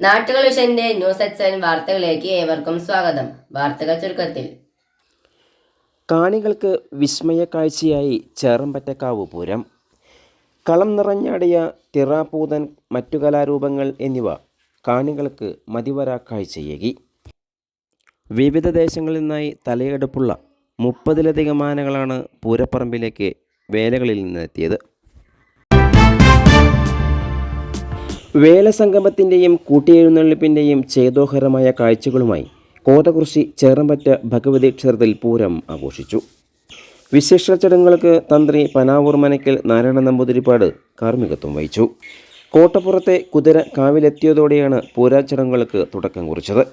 നാട്ടുകൾ വിഷന്റെ news എക്സൈൻ വാർത്തകളിലേക്ക് ഏവർക്കും സ്വാഗതം. വാർത്തകൾ ചുരുക്കത്തിൽ. കാണികൾക്ക് വിസ്മയ കാഴ്ചയായി ചേറമ്പറ്റക്കാവ് പൂരം കളം നിറഞ്ഞാടിയ തിറാപൂതൻ മറ്റു കലാരൂപങ്ങൾ എന്നിവ കാണികൾക്ക് മതിവരാ കാഴ്ചയേകി. വിവിധ ദേശങ്ങളിൽ നിന്നായി തലയെടുപ്പുള്ള മുപ്പതിലധികം ആനകളാണ് പൂരപ്പറമ്പിലേക്ക് വേലകളിൽ നിന്നെത്തിയത്. വേലസംഗമത്തിന്റെയും കൂട്ടിയെഴുന്നള്ളിപ്പിന്റെയും ചേതോഹരമായ കാഴ്ചകളുമായി കോതകുറിശി ചേറമ്പറ്റ ഭഗവതി ക്ഷേത്രത്തിൽ പൂരം ആഘോഷിച്ചു. വിശേഷ ചടങ്ങുകൾക്ക് തന്ത്രി പനാവൂർ മനക്കൽ നാരായണ നമ്പൂതിരിപ്പാട് കാർമ്മികത്വം വഹിച്ചു. കോട്ടപ്പുറത്തെ കുതിര കാവിലെത്തിയതോടെയാണ് പൂരാചടങ്ങുകൾക്ക് തുടക്കം കുറിച്ചത്.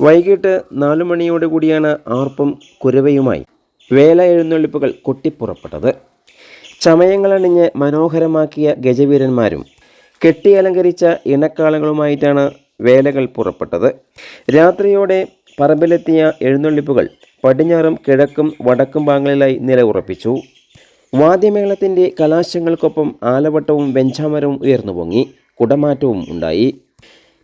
വൈകിട്ട് നാലു മണിയോടുകൂടിയാണ് ആർപ്പും കുരവയുമായി വേല എഴുന്നള്ളിപ്പുകൾ കൊട്ടിപ്പുറപ്പെട്ടത്. ചമയങ്ങളണിഞ്ഞ് മനോഹരമാക്കിയ ഗജവീരന്മാരും കെട്ടിയലങ്കരിച്ച ഇണക്കാളങ്ങളുമായിട്ടാണ് വേലകൾ പുറപ്പെട്ടത്. രാത്രിയോടെ പറമ്പിലെത്തിയ എഴുന്നള്ളിപ്പുകൾ പടിഞ്ഞാറും കിഴക്കും വടക്കും ഭാഗങ്ങളിലായി നിലയുറപ്പിച്ചു വാദ്യമേളത്തിന്റെ കലാശങ്ങൾക്കൊപ്പം ആലവട്ടവും വെഞ്ചാമരവും ഉയർന്നു പൊങ്ങി. കുടമാറ്റവും ഉണ്ടായി.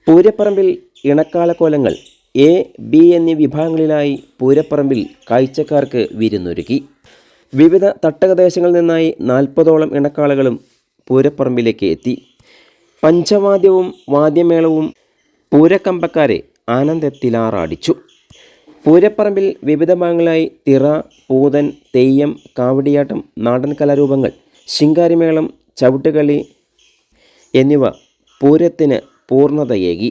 പൂരപ്പറമ്പിൽ ഇണക്കാലക്കോലങ്ങൾ എ ബി എന്നീ വിഭാഗങ്ങളിലായി പൂരപ്പറമ്പിൽ കാഴ്ചക്കാർക്ക് വിരുന്നൊരുക്കി. വിവിധ തട്ടകദേശങ്ങളിൽ നിന്നായി നാൽപ്പതോളം ഇണക്കാളകളും പൂരപ്പറമ്പിലേക്ക് എത്തി. പഞ്ചവാദ്യവും വാദ്യമേളവും പൂരക്കമ്പക്കാരെ ആനന്ദത്തിലാറാടിച്ചു. പൂരപ്പറമ്പിൽ വിവിധ ഭാഗങ്ങളായി തിറ പൂതൻ തെയ്യം കാവടിയാട്ടം നാടൻ കലാരൂപങ്ങൾ ശിങ്കാരിമേളം ചവിട്ടുകളി എന്നിവ പൂരത്തിന് പൂർണതയേകി.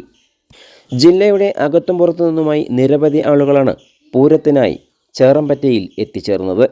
ജില്ലയുടെ അകത്തും പുറത്തു നിന്നുമായി നിരവധി ആളുകളാണ് പൂരത്തിനായി ചേറമ്പറ്റയിൽ എത്തിച്ചേർന്നത്.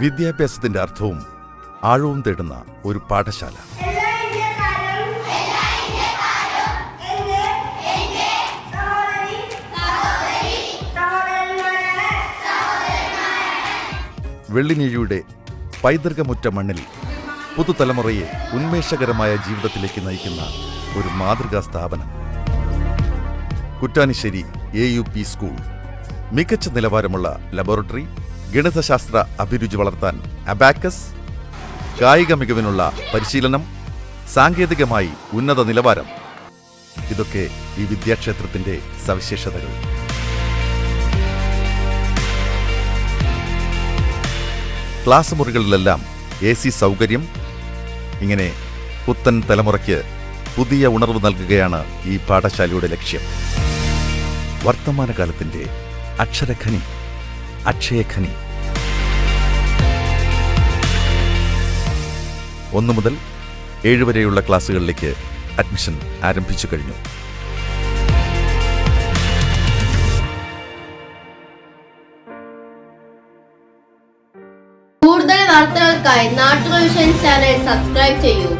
വിദ്യാഭ്യാസത്തിന്റെ അർത്ഥവും ആഴവും തേടുന്ന ഒരു പാഠശാല. വെള്ളിനീഴിയുടെ പൈതൃകമുറ്റ മണ്ണിൽ പുതുതലമുറയെ ഉന്മേഷകരമായ ജീവിതത്തിലേക്ക് നയിക്കുന്ന ഒരു മാതൃകാ സ്ഥാപനം. Kuttanisseri A U P school മികച്ച നിലവാരമുള്ള ലബോറട്ടറി ഗണിതശാസ്ത്ര അഭിരുചി വളർത്താൻ അബാക്കസ് കായിക മികവിനുള്ള പരിശീലനം സാങ്കേതികമായി ഉന്നത നിലവാരം. ഇതൊക്കെ ഈ വിദ്യാക്ഷേത്രത്തിന്റെ സവിശേഷതകൾ. ക്ലാസ് മുറികളിലെല്ലാം എ സി സൗകര്യം. ഇങ്ങനെ പുത്തൻ തലമുറയ്ക്ക് പുതിയ ഉണർവ് നൽകുകയാണ് ഈ പാഠശാലയുടെ ലക്ഷ്യം. വർത്തമാനകാലത്തിന്റെ അക്ഷരഖനി. അക്ഷയഖനി ഒന്നു മുതൽ ഏഴ് വരെയുള്ള ക്ലാസ്സുകളിലേക്ക് അഡ്മിഷൻ ആരംഭിച്ചു കഴിഞ്ഞു. കൂടുതൽ വാർത്തകൾക്കായി നാട്ടുകൾ ചാനൽ സബ്സ്ക്രൈബ് ചെയ്യൂ.